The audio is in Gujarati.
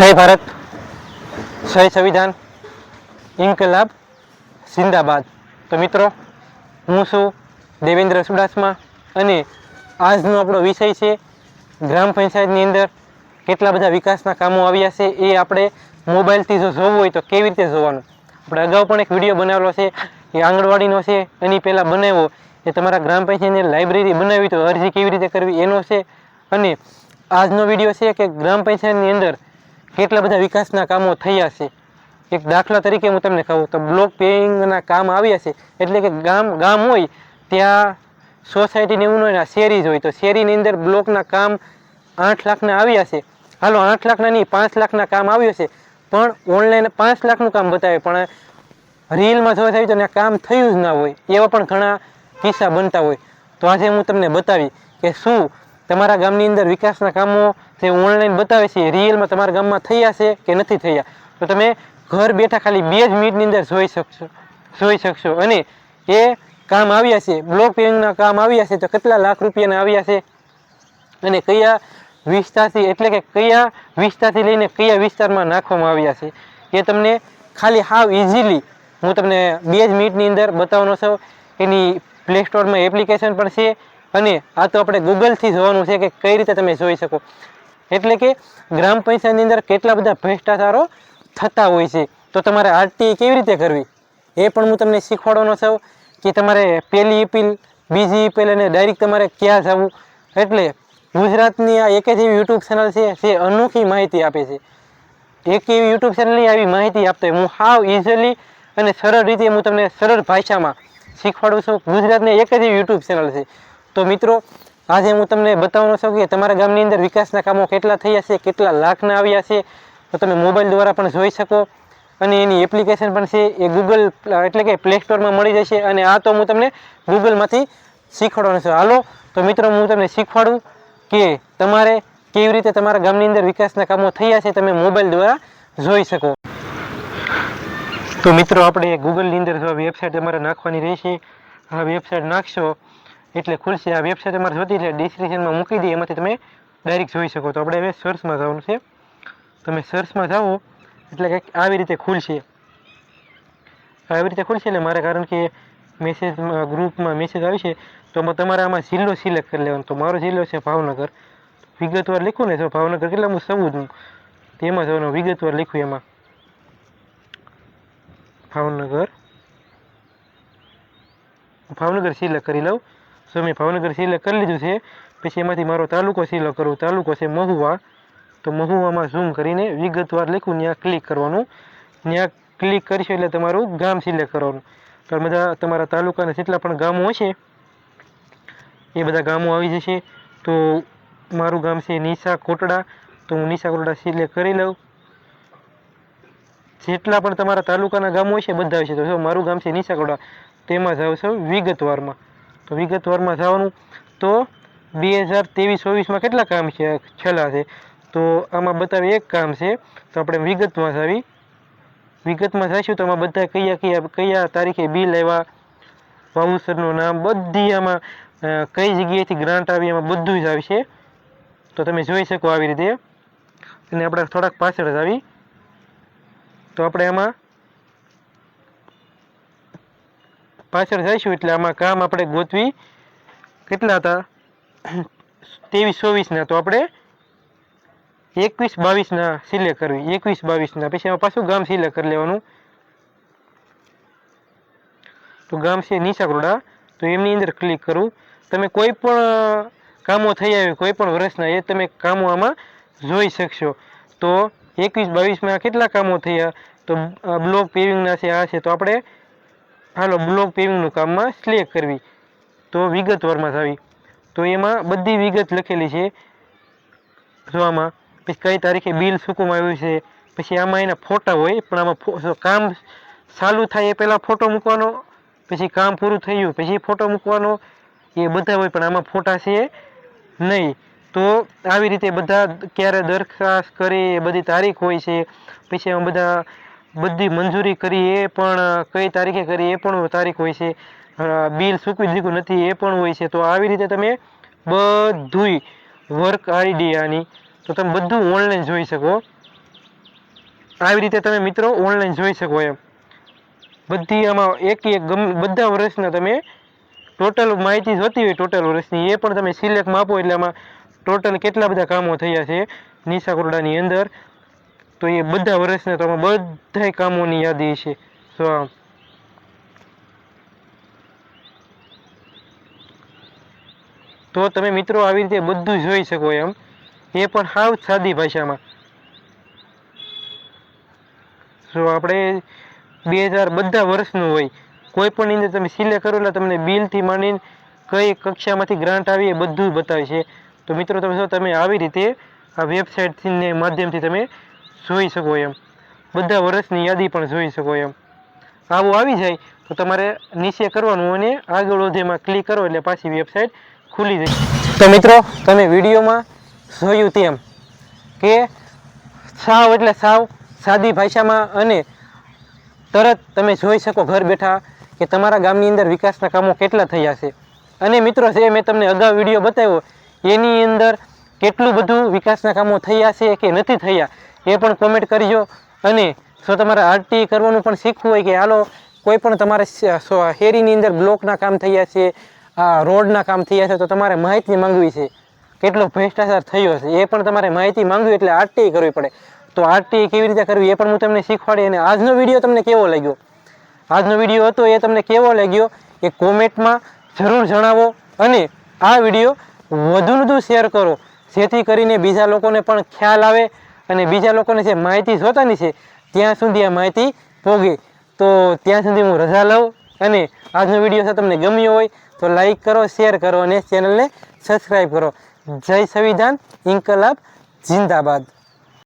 જય ભારત, જય સંવિધાન, ઇન્કલાબ જિંદાબાદ તો મિત્રો, હું છું દેવેન્દ્ર સુડાસમા અને આજનો આપણો વિષય છે, ગ્રામ પંચાયતની અંદર કેટલા બધા વિકાસના કામો આવ્યા છે, એ આપણે મોબાઈલથી જો જોવું હોય તો કેવી રીતે જોવાનું? આપણે અગાઉ પણ એક વીડિયો બનાવેલો છે, એ આંગણવાડીનો છે, એની પહેલાં બનાવ્યો. એ તમારા ગ્રામ પંચાયતની લાઇબ્રેરી બનાવી તો અરજી કેવી રીતે કરવી એનો છે. અને આજનો વીડિયો છે કે ગ્રામ પંચાયતની અંદર કેટલા બધા વિકાસના કામો થયા છે. એક દાખલા તરીકે હું તમને કહું તો બ્લોક પેઇંગના કામ આવ્યા છે. એટલે કે ગામ ગામ હોય ત્યાં સોસાયટીને એવું હોય શેરી જ હોય. તો શેરીની અંદર બ્લોકના કામ આઠ લાખના આવ્યા છે. હાલો, આઠ લાખના નહીં, પાંચ લાખના કામ આવ્યું છે. પણ ઓનલાઈન પાંચ લાખનું કામ બતાવે. પણ રીલમાં જોવા થયું તો કામ થયું જ ના હોય. એવા પણ ઘણા કિસ્સા બનતા હોય. તો આજે હું તમને બતાવી કે શું તમારા ગામની અંદર વિકાસના કામો તે ઓનલાઈન બતાવે છે રિયલમાં તમારા ગામમાં થયા છે કે નથી થયા? તો તમે ઘર બેઠા ખાલી બે જ મિનિટની અંદર જોઈ શકશો જોઈ શકશો. અને એ કામ આવ્યા છે બ્લોક પેવિંગના કામ આવ્યા છે, તો કેટલા લાખ રૂપિયાના આવ્યા છે? અને કયા વિસ્તારથી, એટલે કે કયા વિસ્તારથી લઈને કયા વિસ્તારમાં નાખવામાં આવ્યા છે? એ તમને ખાલી હાવ ઇઝીલી હું તમને બે જ મિનિટની અંદર બતાવવાનો છું. એની પ્લે સ્ટોરમાં એપ્લિકેશન પણ છે અને આ તો આપણે ગૂગલથી જોવાનું છે કે કઈ રીતે તમે જોઈ શકો. એટલે કે ગ્રામ પંચાયતની અંદર કેટલા બધા ભ્રષ્ટાચારો થતા હોય છે. તો તમારે આરટીઆઈ કેવી રીતે કરવી? એ પણ હું તમને શીખવાડવાનો છું કે તમારે પહેલી અપીલ, બીજી અપીલ અને ડાયરેક્ટ તમારે ક્યાં જવું? એટલે ગુજરાતની આ એક જ એવી યુટ્યુબ ચેનલ છે જે અનોખી માહિતી આપે છે. એક એવી યુટ્યુબ ચેનલની આવી માહિતી આપતો. હું હાવ ઇઝીલી અને સરળ રીતે હું તમને સરળ ભાષામાં શીખવાડું છું. ગુજરાતની એક જ એવી યુટ્યુબ ચેનલ છે. તો મિત્રો, આજે હું તમને બતાવવાનો છું કે તમારા ગામની અંદર વિકાસના કામો કેટલા થયા છે, કેટલા લાખના આવ્યા છે, તો તમે મોબાઈલ દ્વારા પણ જોઈ શકો. અને એની એપ્લિકેશન પણ છે, એ ગૂગલ એટલે કે પ્લે સ્ટોરમાં મળી જશે. અને આ તો હું તમને ગૂગલમાંથી શીખવાડવાનો છું. હાલો, તો મિત્રો, હું તમને શીખવાડું કે તમારે કેવી રીતે તમારા ગામની અંદર વિકાસના કામો થયા છે, તમે મોબાઈલ દ્વારા જોઈ શકો. તો મિત્રો, આપણે ગૂગલની અંદર જો વેબસાઇટ તમારે નાખવાની રહેશે, આ વેબસાઇટ નાખશો એટલે ખુલશે આ વેબસાઇટ અમારે જોતી એટલે ડિસ્ક્રિપ્શનમાં મૂકી દઈએ. એમાંથી તમે ડાયરેક્ટ જોઈ શકો. તો આપણે હવે સર્ચમાં જવાનું છે. તમે સર્ચમાં જાઓ, એટલે કંઈક આવી રીતે ખુલશે. આવી રીતે ખુલશે એટલે મારે કારણ કે મેસેજ ગ્રુપમાં મેસેજ આવી છે, તો તમારે આમાં જિલ્લો સિલેક્ટ કરી લેવાનો. તો મારો જિલ્લો છે ભાવનગર. વિગતવાર લખું ને તો ભાવનગર કેટલા હું સૌદ તેમાં જવાનું વિગતવાર લખું એમાં. ભાવનગર. ભાવનગર સિલેક્ટ કરી લઉં. તો મેં ભાવનગર સિલેક્ટ કરી લીધું છે. પછી એમાંથી મારો તાલુકો સિલેક્ટ કરું. તાલુકો છે મહુવા. તો મહુવામાં ઝૂમ કરીને વિગતવાર લખું. ત્યાં ક્લિક કરવાનું. ત્યાં ક્લિક કરશો એટલે તમારું ગામ સિલેક્ટ કરવાનું. તો બધા તમારા તાલુકાના જેટલા પણ ગામો હશે, એ બધા ગામો આવી જશે. તો મારું ગામ છે નિશા કોટડા. તો હું નિશા કોટડા સિલેક્ટ કરી લઉં. જેટલા પણ તમારા તાલુકાના ગામો હશે, બધા હશે. તો મારું ગામ છે નિશા કોટડા. તેમાં જાઉં છું વિગતવારમાં. તો વિગતવારમાં જવાનું. તો બે હજાર ત્રેવીસ ચોવીસમાં કેટલા કામ છે? છેલ્લા છે. તો આમાં બતાવે એક કામ છે. તો આપણે વિગતમાં જાવી. વિગતમાં જઈશું તો આમાં બધા કયા કયા કયા તારીખે બિલ આવ્યા વાઉસરનું નામ, બધી આમાં કઈ જગ્યાએથી ગ્રાન્ટ આવી એમાં બધું જ આવશે. તો તમે જોઈ શકો આવી રીતે. અને આપણે થોડાક પાછળ જ આવી તો આપણે આમાં પાછળ જઈશું એટલે આમાં કામ આપણે ગોતવી કેટલા હતા? ત્રેવીસ, ચોવીસના. તો આપણે એકવીસ, બાવીસના સિલેક્ટ કરવી. એકવીસ, બાવીસના. પછી એમાં પાછું ગામ સિલેક્ટ કરી લેવાનું. તો ગામ છે નીસાકરોડા તો એમની અંદર ક્લિક કરું. તમે કોઈ પણ કામો થઈ આવે, કોઈ પણ વર્ષના, એ તમે કામો આમાં જોઈ શકશો. તો એકવીસ, બાવીસમાં કેટલા કામો થયા? તો બ્લોક પેવિંગના છે, આ છે. તો આપણે હાલો બ્લોક પેવિંગનું કામમાં સ્લેક કરવી. તો વિગતવારમાં આવી તો એમાં બધી વિગત લખેલી છે. જો આમાં પછી કઈ તારીખે બિલ ચૂકવવામાં આવ્યું છે. પછી આમાં એના ફોટા હોય, પણ આમાં કામ ચાલુ થાય એ પહેલાં ફોટો મૂકવાનો, પછી કામ પૂરું થયું, પછી ફોટો મૂકવાનો, એ બધા હોય, પણ આમાં ફોટા છે નહીં. તો આવી રીતે બધા ક્યારે દરખાસ્ત કરી બધી તારીખ હોય છે. પછી એમાં બધા બધી મંજૂરી કરી એ પણ, કઈ તારીખે કરી એ પણ તારીખ હોય છે. બિલ સૂકવી દીધું નથી, એ પણ હોય છે. તો આવી રીતે તમે બધુંય વર્ક આઈડી આની, તો તમે બધું ઓનલાઈન જોઈ શકો. આવી રીતે તમે મિત્રો ઓનલાઈન જોઈ શકો એમ. બધી આમાં એક એક ગમ, બધા વર્ષના તમે ટોટલ માહિતી જોતી હોય ટોટલ વર્ષની, એ પણ તમે સિલેક્ટમાં આપો એટલે આમાં ટોટલ કેટલા બધા કામો થયા છે. નિશા કોરડાની અંદર તો એ બધા વર્ષના તો બધા કામોની યાદી છે. તો તમે મિત્રો આવી રીતે બધું જોઈ શકો એમ. એ પણ સાવ સાદી ભાષામાં. જો આપણે બે હજાર બધા વર્ષનું હોય, કોઈ પણ અંદર તમે સિલેક્ટ કરો એટલે તમને બિલથી માંડીને કઈ કક્ષામાંથી ગ્રાન્ટ આવી એ બધું બતાવે છે. તો મિત્રો તમે જો તમે આવી રીતે આ વેબસાઇટથી માધ્યમથી તમે જોઈ શકો એમ. બધા વર્ષની યાદી પણ જોઈ શકો એમ. આવું આવી જાય તો તમારે નીચે કરવાનું અને આગળ વધેમાં ક્લિક કરો એટલે પાછી વેબસાઇટ ખુલી જાય. તો મિત્રો, તમે વિડીયોમાં જોયું તેમ કે સાવ એટલે સાવ સાદી ભાષામાં અને તરત તમે જોઈ શકો ઘર બેઠા કે તમારા ગામની અંદર વિકાસના કામો કેટલા થયા છે. અને મિત્રો, જે મેં તમને અગાઉ વીડિયો બતાવ્યો, એની અંદર કેટલું બધું વિકાસના કામો થયા છે કે નથી થયા, એ પણ કોમેન્ટ કરજો. અને જો તમારે આરટી કરવાનું પણ શીખવું હોય કે હાલો, કોઈ પણ તમારે શેરીની અંદર બ્લોકના કામ થયા છે, આ રોડના કામ થયા છે, તો તમારે માહિતી માંગવી છે. કેટલો ભ્રષ્ટાચાર થયો છે, એ પણ તમારે માહિતી માંગવી એટલે આરટી કરવી પડે. તો આરટી કેવી રીતે કરવી, એ પણ હું તમને શીખવાડી અને આજનો વીડિયો તમને કેવો લાગ્યો? આજનો વીડિયો હતો એ તમને કેવો લાગ્યો? એ કોમેન્ટમાં જરૂર જણાવો અને આ વીડિયો વધુ વધુ શેર કરો. જેથી કરીને બીજા લોકોને પણ ખ્યાલ આવે અને બીજા લોકોને જે માહિતી જોતાની છે, ત્યાં સુધી આ માહિતી પોગે. તો ત્યાં સુધી હું રજા લઉં અને આજનો વીડિયો જો તમને ગમ્યો હોય, તો લાઈક કરો, શેર કરો અને ચેનલને સબસ્ક્રાઈબ કરો. જય સંવિધાન, ઇન્કલાબ, જિંદાબાદ.